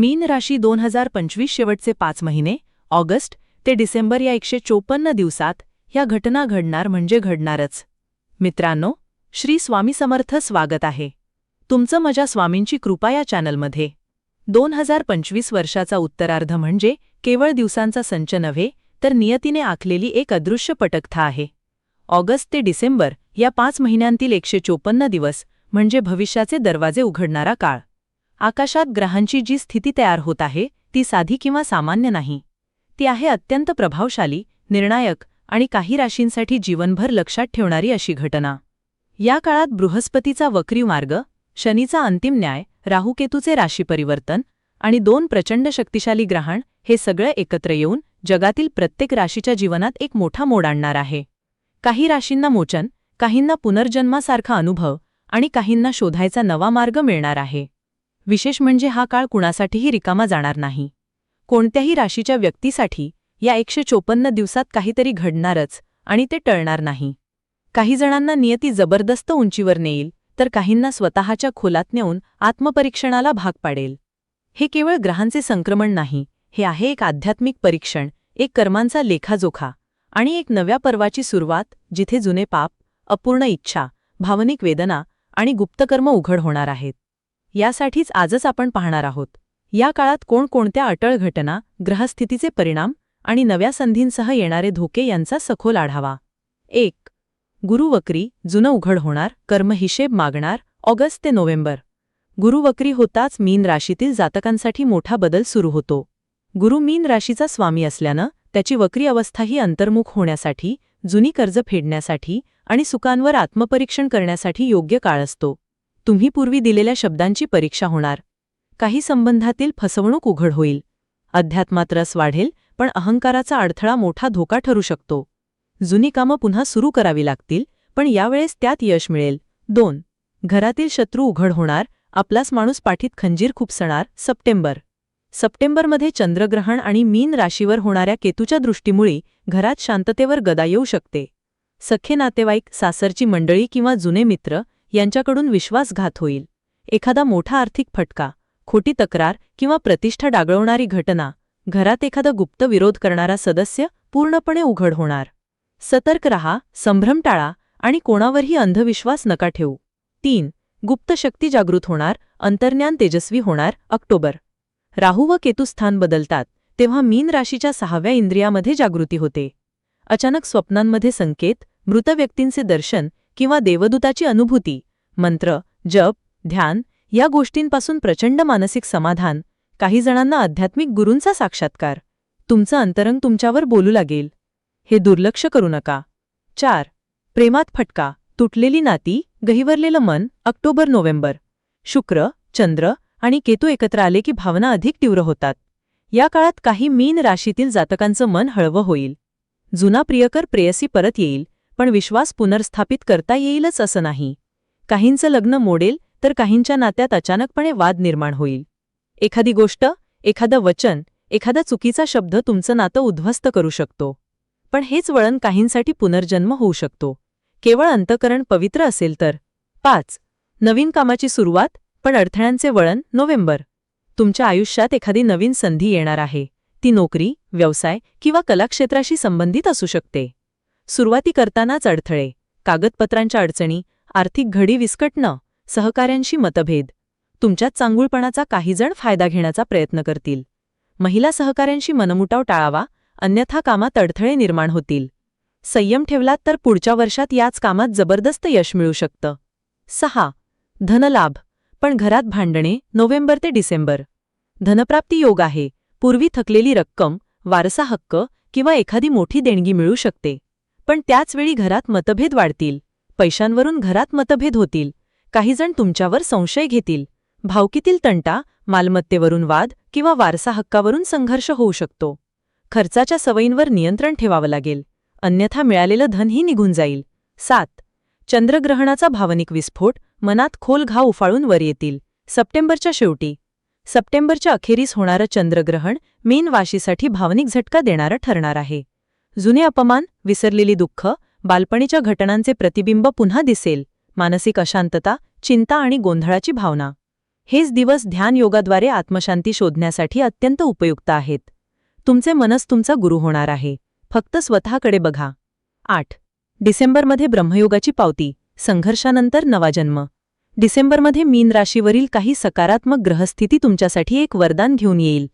मीन राशी दोन हजार पंचवीस शेवटचे पाच महिने ऑगस्ट ते डिसेंबर या एकशे चोपन्न दिवसात ह्या घटना घडणार म्हणजे घडणारच. मित्रांनो श्री स्वामी समर्थ स्वागत आहे. तुमचं माझ्या स्वामींची कृपा या चॅनलमध्ये. दोन हजार पंचवीस वर्षाचा उत्तरार्ध म्हणजे केवळ दिवसांचा संच नव्हे तर नियतीने आखलेली एक अदृश्य पटकथा आहे. ऑगस्ट ते डिसेंबर या पाच महिन्यांतील एकशे चोपन्न दिवस म्हणजे भविष्याचे दरवाजे उघडणारा काळ. आकाशात ग्रहांची जी स्थिती तयार होत आहे ती साधी किंवा सामान्य नाही. ती आहे अत्यंत प्रभावशाली निर्णायक आणि काही राशींसाठी जीवनभर लक्षात ठेवणारी अशी घटना. या काळात बृहस्पतीचा वक्री मार्ग शनीचा अंतिम न्याय राहुकेतूचे राशी परिवर्तन आणि दोन प्रचंड शक्तिशाली ग्रहण हे सगळं एकत्र येऊन जगातील प्रत्येक राशीच्या जीवनात एक मोठा मोड आणणार आहे. काही राशींना मोचन काहींना पुनर्जन्मासारखा अनुभव आणि काहींना शोधायचा नवा मार्ग मिळणार आहे. विशेष म्हणजे हा काळ कुणासाठीही रिकामा जाणार नाही. कोणत्याही राशीच्या व्यक्तीसाठी या एकशे चोपन्न दिवसात काहीतरी घडणारच आणि ते टळणार नाही. काही जणांना नियती जबरदस्त उंचीवर नेईल तर काहींना स्वतःच्या खोलात नेऊन आत्मपरीक्षणाला भाग पाडेल. हे केवळ ग्रहांचे संक्रमण नाही हे आहे एक आध्यात्मिक परीक्षण एक कर्मांचा लेखाजोखा आणि एक नव्या पर्वाची सुरुवात जिथे जुने पाप अपूर्ण इच्छा भावनिक वेदना आणि गुप्तकर्म उघड होणार आहेत. यासाठीच आजच आपण पाहणार आहोत. या काळात कोणकोणत्या अटळ घटना ग्रहस्थितीचे परिणाम आणि नव्या संधींसह येणारे धोके यांचा सखोल आढावा. एक गुरुवक्री जुनं उघड होणार कर्महिशेब मागणार ऑगस्ट ते नोव्हेंबर. गुरुवक्री होताच मीन राशीतील जातकांसाठी मोठा बदल सुरू होतो. गुरु मीन राशीचा स्वामी असल्यानं त्याची वक्री अवस्थाही अंतर्मुख होण्यासाठी जुनी कर्ज फेडण्यासाठी आणि सुकांवर आत्मपरीक्षण करण्यासाठी योग्य काळ असतो. तुम्ही पूर्वी दिलेल्या शब्दांची परीक्षा होणार. काही संबंधातील फसवणूक उघड होईल. अध्यात्मात रस वाढेल पण अहंकाराचा अडथळा मोठा धोका ठरू शकतो. जुनी कामं पुन्हा सुरू करावी लागतील पण यावेळेस त्यात यश मिळेल. दोन. घरातील शत्रू उघड होणार आपलाच माणूस पाठीत खंजीर खुपसणार सप्टेंबर. सप्टेंबरमध्ये चंद्रग्रहण आणि मीन राशीवर होणाऱ्या केतूच्या दृष्टीमुळे घरात शांततेवर गदा येऊ शकते. सख्खे नातेवाईक सासरची मंडळी किंवा जुने मित्र यांच्याकडून विश्वासघात होईल. एखादा मोठा आर्थिक फटका खोटी तक्रार किंवा प्रतिष्ठा डागळवणारी घटना घरात एखादा गुप्त विरोध करणारा सदस्य पूर्णपणे उघड होणार. सतर्क रहा संभ्रम टाळा आणि कोणावरही अंधविश्वास नका ठेवू. तीन गुप्त शक्ती जागृत होणार अंतर्ज्ञान तेजस्वी होणार ऑक्टोबर. राहू व केतू स्थान बदलतात तेव्हा मीन राशीच्या सहाव्या इंद्रियामध्ये जागृती होते. अचानक स्वप्नांमध्ये संकेत मृत व्यक्तींचे दर्शन किंवा देवदूताची अनुभूती मंत्र जप ध्यान या गोष्टींपासून प्रचंड मानसिक समाधान काही जणांना आध्यात्मिक गुरूंचा साक्षात्कार. तुमचं अंतरंग तुमच्यावर बोलू लागेल. हे दुर्लक्ष करू नका. चार. प्रेमात फटका. तुटलेली नाती गहिवरलेलं मन ऑक्टोबर नोव्हेंबर. शुक्र चंद्र आणि केतू एकत्र आले की भावना अधिक तीव्र होतात. या काळात काही मीन राशीतील जातकांचं मन हळवं होईल. जुना प्रियकर प्रेयसी परत येईल. पण विश्वास पुनर्स्थापित करता येईलच असं नाही. काहींचं लग्न मोडेल तर काहींच्या नात्यात अचानकपणे वाद निर्माण होईल. एखादी गोष्ट एखादं वचन एखादा चुकीचा शब्द तुमचं नातं उद्ध्वस्त करू शकतो. पण हेच वळण काहींसाठी पुनर्जन्म होऊ शकतो. केवळ अंतकरण पवित्र असेल तर. पाच. नवीन कामाची सुरुवात पण अडथळ्यांचे वळण नोव्हेंबर. तुमच्या आयुष्यात एखादी नवीन संधी येणार आहे. ती नोकरी व्यवसाय किंवा कलाक्षेत्राशी संबंधित असू शकते. सुरुवाती करतानाच अडथळे. कागदपत्रांच्या अडचणी आर्थिक घडी विस्कटणं सहकाऱ्यांशी मतभेद. तुमच्यात चांगुळपणाचा काहीजण फायदा घेण्याचा प्रयत्न करतील. महिला सहकाऱ्यांशी मनमुटाव टाळावा अन्यथा कामात अडथळे निर्माण होतील. संयम ठेवलात तर पुढच्या वर्षात याच कामात जबरदस्त यश मिळू शकतं. सहा. धनलाभ. पण घरात भांडणे नोव्हेंबर ते डिसेंबर. धनप्राप्ती योग आहे. पूर्वी थकलेली रक्कम वारसा हक्क किंवा एखादी मोठी देणगी मिळू शकते. पण त्याचवेळी घरात मतभेद वाढतील. पैशांवरून घरात मतभेद होतील. काहीजण तुमच्यावर संशय घेतील. भावकीतील तंटा मालमत्तेवरून वाद किंवा वारसा हक्कावरून संघर्ष होऊ शकतो. खर्चाच्या सवयींवर नियंत्रण ठेवावं लागेल. अन्यथा मिळालेलं धनही निघून जाईल. सात. चंद्रग्रहणाचा भावनिक विस्फोट मनात खोल घाव उफाळून वर येतील. सप्टेंबरच्या शेवटी. सप्टेंबरच्या अखेरीस होणारं चंद्रग्रहण मेन वाशीसाठी भावनिक झटका देणारं ठरणार आहे. जुने अपमान विसरलेली दुःख बालपणीच्या घटनांचे प्रतिबिंब पुन्हा दिसेल. मानसिक अशांतता चिंता आणि गोंधळाची भावना. हेच दिवस ध्यान योगाद्वारे आत्मशांती शोधण्यासाठी अत्यंत उपयुक्त आहेत. तुमचे मनस तुमचा गुरु होणार आहे. फक्त स्वतःकडे बघा. आठ. डिसेंबरमध्ये ब्रह्मयोगाची पावती. संघर्षानंतर नवा जन्म. डिसेंबरमध्ये मीन राशीवरील काही सकारात्मक ग्रहस्थिती तुमच्यासाठी एक वरदान घेऊन येईल.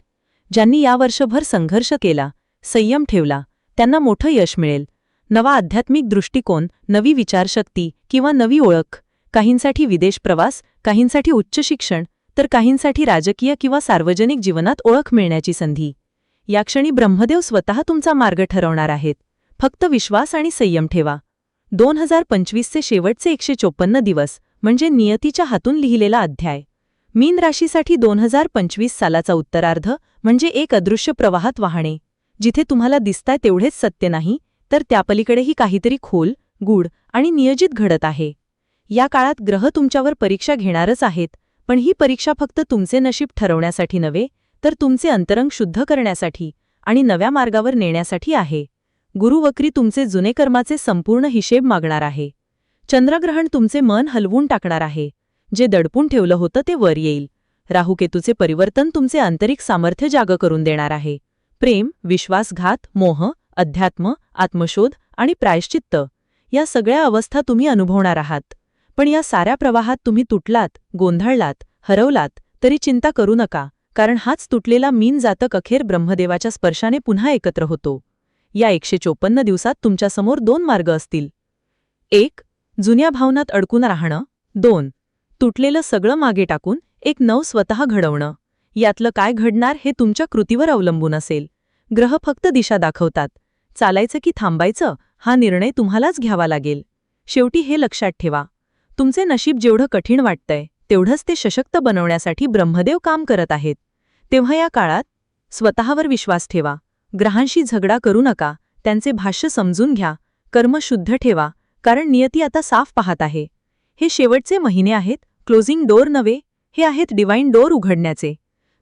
ज्यांनी या वर्षभर संघर्ष केला संयम ठेवला त्यांना मोठं यश मिळेल. नवा आध्यात्मिक दृष्टिकोन नवी विचारशक्ती किंवा नवी ओळख काहींसाठी विदेश प्रवास काहींसाठी उच्च शिक्षण तर काहींसाठी राजकीय किंवा सार्वजनिक जीवनात ओळख मिळण्याची संधी. या क्षणी ब्रह्मदेव स्वतः तुमचा मार्ग ठरवणार आहेत. फक्त विश्वास आणि संयम ठेवा. दोन हजार पंचवीसचे शेवटचे एकशे चोपन्न दिवस म्हणजे नियतीच्या हातून लिहिलेला अध्याय. मीन राशीसाठी दोन हजार पंचवीस सालाचा उत्तरार्ध म्हणजे एक अदृश्य प्रवाहात वाहणे. जिथे तुम्हाला दिसताय तेवढेच सत्य नाही तर त्यापलीकडेही काहीतरी खोल गूढ आणि नियोजित घडत आहे. या काळात ग्रह तुमच्यावर परीक्षा घेणारच आहेत पण ही परीक्षा फक्त तुमचे नशीब ठरवण्यासाठी नव्हे तर तुमचे अंतरंग शुद्ध करण्यासाठी आणि नव्या मार्गावर नेण्यासाठी आहे. गुरुवक्री तुमचे जुने कर्माचे संपूर्ण हिशेब मागणार आहे. चंद्रग्रहण तुमचे मन हलवून टाकणार आहे. जे दडपून ठेवलं होतं ते वर येईल. राहुकेतूचे परिवर्तन तुमचे आंतरिक सामर्थ्य जाग करून देणार आहे. प्रेम विश्वासघात मोह अध्यात्म आत्मशोध आणि प्रायश्चित्त या सगळ्या अवस्था तुम्ही अनुभवणार आहात. पण या साऱ्या प्रवाहात तुम्ही तुटलात गोंधळलात हरवलात तरी चिंता करू नका कारण हाच तुटलेला मीन जातक अखेर ब्रह्मदेवाच्या स्पर्शाने पुन्हा एकत्र होतो. या एकशे चोपन्न दिवसात तुमच्यासमोर दोन मार्ग असतील. एक जुन्या भावनात अडकून राहणं. दोन तुटलेलं सगळं मागे टाकून एक नव स्वतः घडवणं. यातलं काय घडणार हे तुमच्या कृतीवर अवलंबून असेल. ग्रह फक्त दिशा दाखवतात. चालायचं की थांबायचं हा निर्णय तुम्हालाच घ्यावा लागेल. शेवटी हे लक्षात ठेवा. तुमचे नशीब जेवढं कठीण वाटतंय तेवढंच ते सशक्त बनवण्यासाठी ब्रह्मदेव काम करत आहेत. तेव्हा या काळात स्वतःवर विश्वास ठेवा. ग्रहांशी झगडा करू नका त्यांचे भाष्य समजून घ्या कर्म शुद्ध ठेवा कारण नियती आता साफ पाहत आहे. हे शेवटचे महिने आहेत क्लोजिंग डोअर नव्हे हे आहेत डिवाईन डोअर उघडण्याचे.